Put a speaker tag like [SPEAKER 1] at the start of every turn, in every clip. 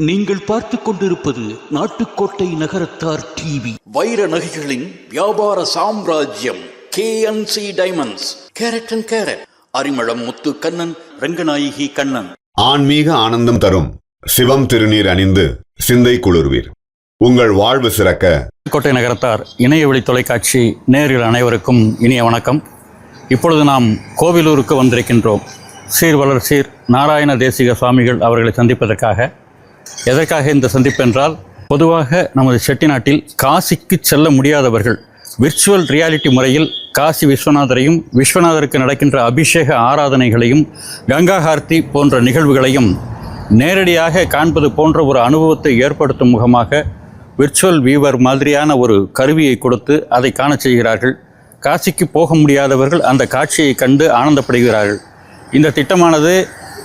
[SPEAKER 1] நீங்கள் பார்த்துக் கொண்டிருப்பது நாட்டுக்கோட்டை நகரத்தார் டிவி.
[SPEAKER 2] வைர நகைகளின் வியாபார சாம்ராஜ்யம் KNC diamonds carat and carat Arimalam Muthu Kannan Ranganayaki Kannan.
[SPEAKER 3] ஆன்மீக ஆனந்தம் தரும் சிவம் திருநீர் அணிந்து சிந்தை குளிர்வீர். உங்கள் வாழ்வு சிறக்க
[SPEAKER 4] கோட்டை நகரத்தார் இணையவழி தொலைக்காட்சி நேரில் அனைவருக்கும் இனிய வணக்கம். இப்பொழுது நாம் கோவிலூருக்கு வந்திருக்கின்றோம். சீர்வளர் சீர் நாராயண தேசிக சுவாமிகள் அவர்களை சந்திப்பதற்காக. எதற்காக இந்த சந்திப்பு என்றால் பொதுவாக நமது செட்டிநாட்டில் காசிக்கு செல்ல முடியாதவர்கள் விர்ச்சுவல் ரியாலிட்டி முறையில் காசி விஸ்வநாதரையும் விஸ்வநாதருக்கு நடக்கின்ற அபிஷேக ஆராதனைகளையும் கங்கா ஹார்த்தி போன்ற நிகழ்வுகளையும் நேரடியாக காண்பது போன்ற ஒரு அனுபவத்தை ஏற்படுத்தும் முகமாக விர்ச்சுவல் வியூவர் மாதிரியான ஒரு கருவியை கொடுத்து அதை காணச் செய்கிறார்கள். காசிக்கு போக முடியாதவர்கள் அந்த காட்சியை கண்டு ஆனந்தப்படுகிறார்கள். இந்த திட்டமானது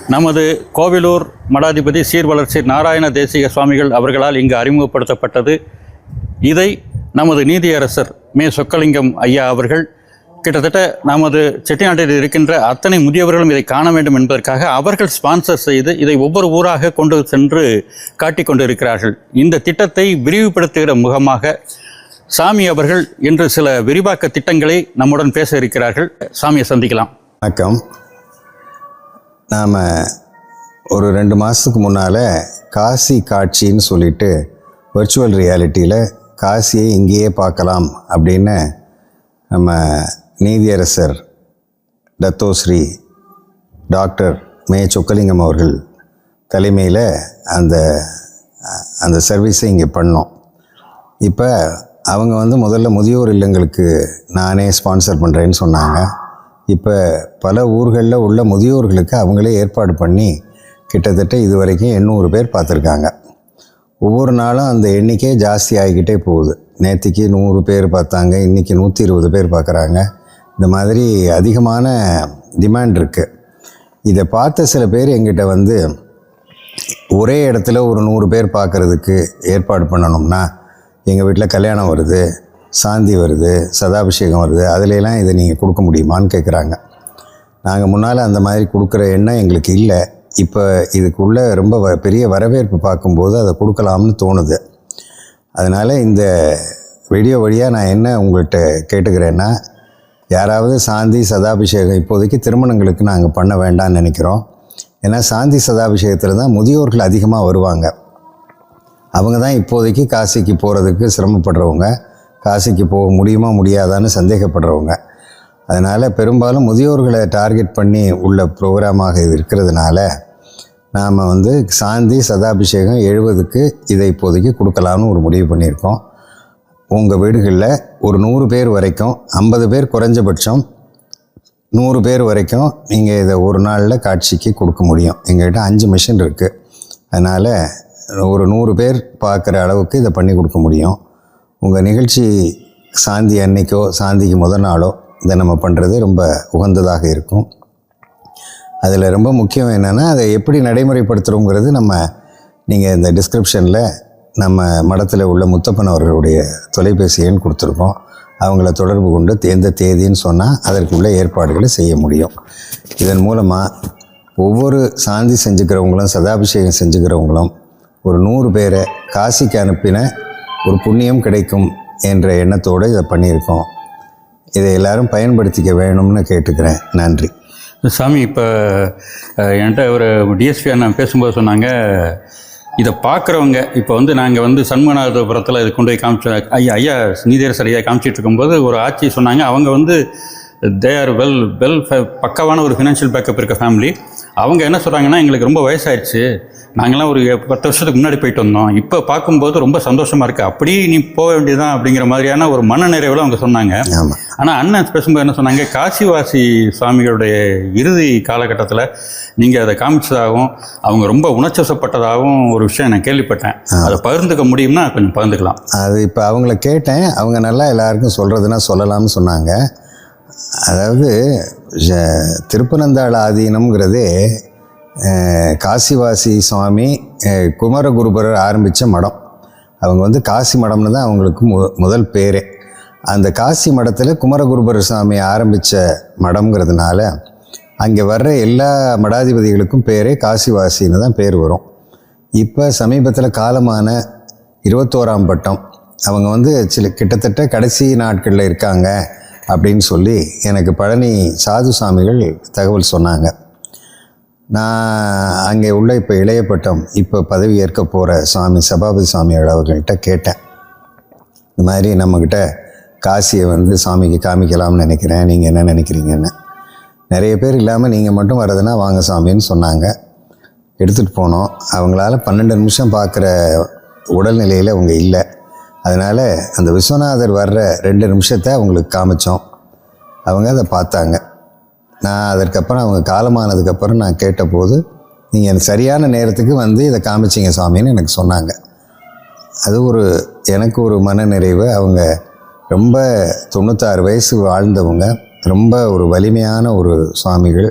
[SPEAKER 4] நமது கோவிலூர் மடாதிபதி சீர்வளர்ச்சி நாராயண தேசிக சுவாமிகள் அவர்களால் இங்கு அறிமுகப்படுத்தப்பட்டது. இதை நமது நீதியரசர் மே சொக்கலிங்கம் ஐயா அவர்கள் கிட்டத்தட்ட நமது செட்டிநாட்டில் இருக்கின்ற அத்தனை முதியவர்களும் இதை காண வேண்டும் என்பதற்காக அவர்கள் ஸ்பான்சர் செய்து இதை ஒவ்வொரு ஊராக கொண்டு சென்று காட்டிக் கொண்டிருக்கிறார்கள். இந்த திட்டத்தை விரிவுபடுத்துகிற முகமாக சாமி அவர்கள் இன்று சில விரிவாக்க திட்டங்களை நம்முடன் பேச இருக்கிறார்கள். சாமியை சந்திக்கலாம்.
[SPEAKER 5] வணக்கம். நாம் ஒரு ரெண்டு மாதத்துக்கு முன்னால் காசி காட்சின்னு சொல்லிட்டு வர்ச்சுவல் ரியாலிட்டியில் காசியை இங்கேயே பார்க்கலாம் அப்படின்னு நம்ம நீதியரசர் தத்தோஸ்ரீ டாக்டர் மே சொக்கலிங்கம் அவர்கள் தலைமையில் அந்த அந்த சர்வீஸை இங்கே பண்ணோம். இப்போ அவங்க வந்து முதல்ல முதியோர் இல்லங்களுக்கு நானே ஸ்பான்சர் பண்ணுறேன்னு சொன்னாங்க. இப்போ பல ஊர்களில் உள்ள முதியோர்களுக்கு அவங்களே ஏற்பாடு பண்ணி கிட்டத்தட்ட இது வரைக்கும் எண்ணூறு பேர் பார்த்துருக்காங்க. ஒவ்வொரு நாளும் அந்த எண்ணிக்கை ஜாஸ்தி ஆகிக்கிட்டே போகுது. நேற்றுக்கு நூறு பேர் பார்த்தாங்க இன்றைக்கி நூற்றி இருபது பேர் பார்க்குறாங்க. இந்த மாதிரி அதிகமான டிமாண்ட் இருக்குது இதை பார்த்த சில பேர் எங்கிட்ட வந்து ஒரே இடத்துல ஒரு நூறு பேர் பார்க்குறதுக்கு ஏற்பாடு பண்ணணும்னா எங்கள் வீட்டில் கல்யாணம் வருது சாந்தி வருது சதாபிஷேகம் வருது அதுலலாம் இதை நீங்கள் கொடுக்க முடியுமான்னு கேட்குறாங்க நாங்கள் முன்னால் அந்த மாதிரி கொடுக்குற எண்ணம் எங்களுக்கு இல்லை. இப்போ இதுக்குள்ளே ரொம்ப வ- பெரிய வரவேற்பு பார்க்கும்போது அதை கொடுக்கலாம்னு தோணுது. அதனால் இந்த வீடியோ வழியாக நான் என்ன உங்கள்கிட்ட கேட்டுக்கிறேன்னா யாராவது சாந்தி சதாபிஷேகம் இப்போதைக்கு திருமணங்களுக்கு நாங்கள் பண்ண வேண்டாம்னு நினைக்கிறோம். ஏன்னா சாந்தி சதாபிஷேகத்தில் தான் முதியோர்கள் அதிகமாக வருவாங்க. அவங்க தான் இப்போதைக்கு காசிக்கு போகிறதுக்கு சிரமப்படுறவங்க. காசிக்கு போக முடியுமா முடியாதான்னு சந்தேகப்படுறவங்க. அதனால் பெரும்பாலும் முதியோர்களை டார்கெட் பண்ணி உள்ள ப்ரோக்ராமாக இது இருக்கிறதுனால நாம் வந்து சாந்தி சதாபிஷேகம் எழுபதுக்கு இதை இப்போதைக்கு கொடுக்கலாம்னு ஒரு முடிவு பண்ணியிருக்கோம். உங்கள் வீடுகளில் ஒரு நூறு பேர் வரைக்கும் ஐம்பது பேர் குறைஞ்சபட்சம் நூறு பேர் வரைக்கும் நீங்கள் இதை ஒரு நாளில் காட்சிக்கு கொடுக்க முடியும். எங்கள்கிட்ட அஞ்சு மிஷின் இருக்குது அதனால் ஒரு நூறு பேர் பார்க்குற அளவுக்கு இதை பண்ணி கொடுக்க முடியும். உங்கள் நிகழ்ச்சி சாந்தி அன்னைக்கோ சாந்திக்கு முதல் நாளோ இதை நம்ம பண்ணுறது ரொம்ப உகந்ததாக இருக்கும். அதில் ரொம்ப முக்கியம் என்னென்னா அதை எப்படி நடைமுறைப்படுத்துகிறோங்கிறது நம்ம நீங்கள் இந்த டிஸ்கிரிப்ஷனில் நம்ம மடத்தில் உள்ள முத்தப்பன் அவர்களுடைய தொலைபேசி எண் கொடுத்துருக்கோம். அவங்கள தொடர்பு கொண்டு எந்த தேதின்னு சொன்னால் அதற்குள்ள ஏற்பாடுகளை செய்ய முடியும். இதன் மூலமாக ஒவ்வொரு சாந்தி செஞ்சுக்கிறவங்களும் சதாபிஷேகம் செஞ்சுக்கிறவங்களும் ஒரு நூறு பேரை காசிக்கு அனுப்பின ஒரு புண்ணியம் கிடைக்கும் என்ற எண்ணத்தோடு இதை பண்ணியிருக்கோம். இதை எல்லாரும் பயன்படுத்திக்க வேணும்னு கேட்டுக்கிறேன். நன்றி.
[SPEAKER 4] சாமி இப்போ என்கிட்ட ஒரு டிஎஸ்பி அண்ணன் பேசும்போது சொன்னாங்க இதை பார்க்குறவங்க இப்போ வந்து நாங்கள் வந்து சண்முகநாதபுரத்தில் இது கொண்டு போய் காமிச்ச ஐயா ஐயா நீதியரசர் ஐயா காமிச்சிட்டு இருக்கும்போது ஒரு ஆட்சி சொன்னாங்க. அவங்க வந்து தே ஆர் வெல் வெல் பக்காவான ஒரு ஃபினான்ஷியல் பேக்கப் இருக்க ஃபேமிலி அவங்க என்ன சொல்கிறாங்கன்னா எங்களுக்கு ரொம்ப வயசாயிடுச்சு நாங்களாம் ஒரு பத்து வருஷத்துக்கு முன்னாடி போயிட்டு வந்தோம். இப்போ பார்க்கும்போது ரொம்ப சந்தோஷமாக இருக்குது அப்படியே நீ போக வேண்டியதுதான் அப்படிங்கிற மாதிரியான ஒரு மன நிறைவில் அவங்க சொன்னாங்க. ஆனால் அண்ணன் பேசும்போது என்ன சொன்னாங்க காசிவாசி சுவாமிகளுடைய இறுதி காலகட்டத்தில் நீங்கள் அதை காமிச்சதாகவும் அவங்க ரொம்ப உணர்ச்சசப்பட்டதாகவும் ஒரு விஷயம் நான் கேள்விப்பட்டேன். அதை பகிர்ந்துக்க முடியும்னா கொஞ்சம் பகிர்ந்துக்கலாம்.
[SPEAKER 5] அது இப்போ அவங்கள கேட்டேன். அவங்க நல்லா எல்லாருக்கும் சொல்கிறதுனா சொல்லலாம்னு சொன்னாங்க. அதாவது திருப்பனந்தாள் ஆதீனம்ங்கிறதே காசிவாசி சுவாமி குமரகுருபரர் ஆரம்பித்த மடம். அவங்க வந்து காசி மடம்னு தான் அவங்களுக்கு மு முதல் பேரே. அந்த காசி மடத்தில் குமரகுருபர சுவாமி ஆரம்பித்த மடம்ங்கிறதுனால அங்கே வர்ற எல்லா மடாதிபதிகளுக்கும் பேரே காசிவாசின்னு தான் பேர் வரும். இப்போ சமீபத்தில் காலமான இருபத்தோராம் பட்டம் அவங்க வந்து சில கிட்டத்தட்ட கடைசி நாட்களில் இருக்காங்க. அப்படின்னு சொல்லி எனக்கு பழனி சாது சாமிகள் தகவல் சொன்னாங்க. நான் அங்கே உள்ள இப்போ இளையப்பட்டம் இப்போ பதவி ஏற்க போகிற சுவாமி சபாபதி சுவாமிகள் அவர்கள்ட்ட கேட்டேன். இந்த மாதிரி நம்மக்கிட்ட காசியை வந்து சாமிக்கு காமிக்கலாம்னு நினைக்கிறேன் நீங்கள் என்ன நினைக்கிறீங்கன்னு. நிறைய பேர் இல்லாமல் நீங்கள் மட்டும் வர்றதுன்னா வாங்க சாமின்னு சொன்னாங்க. எடுத்துகிட்டு போனோம். அவங்களால பன்னெண்டு நிமிஷம் பார்க்குற உடல்நிலையில் அவங்க இல்லை. அதனால் அந்த விஸ்வநாதர் வர்ற ரெண்டு நிமிஷத்தை அவங்களுக்கு காமிச்சோம். அவங்க அதை பார்த்தாங்க. நான் அதற்கப்புறம் அவங்க காலமானதுக்கப்புறம் நான் கேட்டபோது நீங்கள் சரியான நேரத்துக்கு வந்து இதை காமிச்சிங்க சாமின்னு எனக்கு சொன்னாங்க. அது ஒரு எனக்கு ஒரு மனநிறைவு. அவங்க ரொம்ப தொண்ணூத்தாறு வயசு வாழ்ந்தவங்க. ரொம்ப ஒரு வலிமையான ஒரு சுவாமிகள்.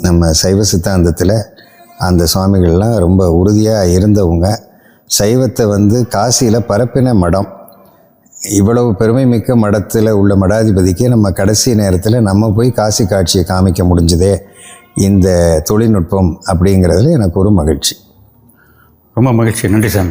[SPEAKER 5] நம்ம சைவ சித்தாந்தத்தில் அந்த சுவாமிகள்லாம் ரொம்ப உறுதியாக இருந்தவங்க. சைவத்தை வந்து காசியில் பரப்பின மடம். இவ்வளவு பெருமை மிக்க மடத்தில் உள்ள மடாதிபதிக்கு நம்ம கடைசி நேரத்தில் நம்ம போய் காசி காட்சியை காமிக்க முடிஞ்சதே. இந்த தொழில்நுட்பம் அப்படிங்கிறதுல எனக்கு ஒரு மகிழ்ச்சி.
[SPEAKER 4] ரொம்ப மகிழ்ச்சி. நன்றி சாமி.